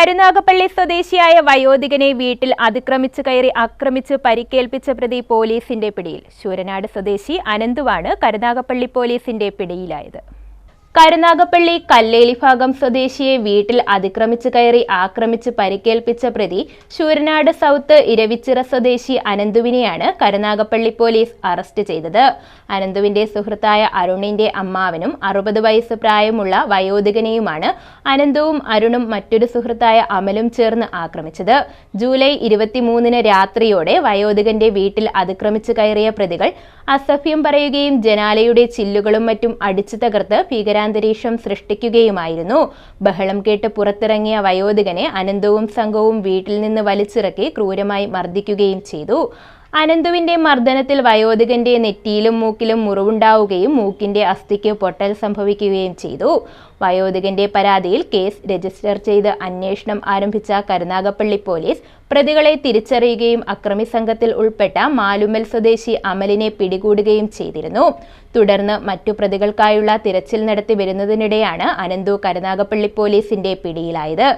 കരുനാഗപ്പള്ളി സ്വദേശിയായ വയോധികനെ വീട്ടിൽ അതിക്രമിച്ചു കയറി ആക്രമിച്ച് പരിക്കേൽപ്പിച്ച പ്രതി പോലീസിന്റെ പിടിയിൽ. ശൂരനാട് സ്വദേശി അനന്തുവാണ് കരുനാഗപ്പള്ളി പോലീസിന്റെ പിടിയിലായത്. കരുനാഗപ്പള്ളി കല്ലേലി ഭാഗം സ്വദേശിയെ വീട്ടിൽ അതിക്രമിച്ചു കയറി ആക്രമിച്ച് പരിക്കേൽപ്പിച്ച പ്രതി ശൂരനാട് സൗത്ത് ഇരവിച്ചിറ സ്വദേശി അനന്തുവിനെയാണ് കരുനാഗപ്പള്ളി പോലീസ് അറസ്റ്റ് ചെയ്തത്. അനന്തുവിന്റെ സുഹൃത്തായ അരുണിന്റെ അമ്മാവനും അറുപത് വയസ്സ് പ്രായമുള്ള വയോധികനെയുമാണ് അനന്തുവും അരുണും മറ്റൊരു സുഹൃത്തായ അമലും ചേർന്ന് ആക്രമിച്ചത്. ജൂലൈ ഇരുപത്തിമൂന്നിന് രാത്രിയോടെ വയോധികന്റെ വീട്ടിൽ അതിക്രമിച്ചു കയറിയ പ്രതികൾ അസഭ്യം പറയുകയും ജനാലയുടെ ചില്ലുകളും മറ്റും അടിച്ചു തകർത്ത് ഭീകരാന്തരീക്ഷം സൃഷ്ടിക്കുകയുമായിരുന്നു. ബഹളം കേട്ട് പുറത്തിറങ്ങിയ വയോധികനെ അനന്തവും സംഘവും വീട്ടിൽ നിന്ന് വലിച്ചിറക്കി ക്രൂരമായി മർദ്ദിക്കുകയും ചെയ്തു. അനന്തുവിന്റെ മർദ്ദനത്തിൽ വയോധികന്റെ നെറ്റിയിലും മൂക്കിലും മുറിവുണ്ടാവുകയും മൂക്കിന്റെ അസ്ഥിക്ക് പൊട്ടൽ സംഭവിക്കുകയും ചെയ്തു. വയോധികന്റെ പരാതിയിൽ കേസ് രജിസ്റ്റർ ചെയ്ത് അന്വേഷണം ആരംഭിച്ച കരുനാഗപ്പള്ളി പോലീസ് പ്രതികളെ തിരിച്ചറിയുകയും അക്രമി സംഘത്തിൽ ഉൾപ്പെട്ട മാലുമൽ സ്വദേശി അമലിനെ പിടികൂടുകയും ചെയ്തിരുന്നു. തുടർന്ന് മറ്റു പ്രതികൾക്കായുള്ള തിരച്ചിൽ നടത്തി വരുന്നതിനിടെയാണ് അനന്തു കരുനാഗപ്പള്ളി പോലീസിന്റെ പിടിയിലായത്.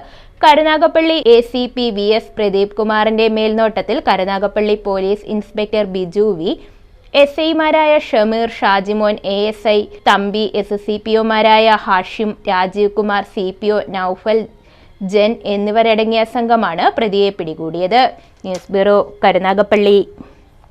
Karunagappally A C P V S Pradeep കുമാറിന്റെ മേൽനോട്ടത്തിൽ Karunagappally police inspector Biju V S ഐമാരായ Shameer Shajimon A S I Thampi S C P ഒമാരായ Hashim Rajeev Kumar C P O Naufal Jen എന്നിവരടങ്ങിയ സംഘമാണ് പ്രതിയെ പിടികൂടിയത്. News bureau Karunagappally.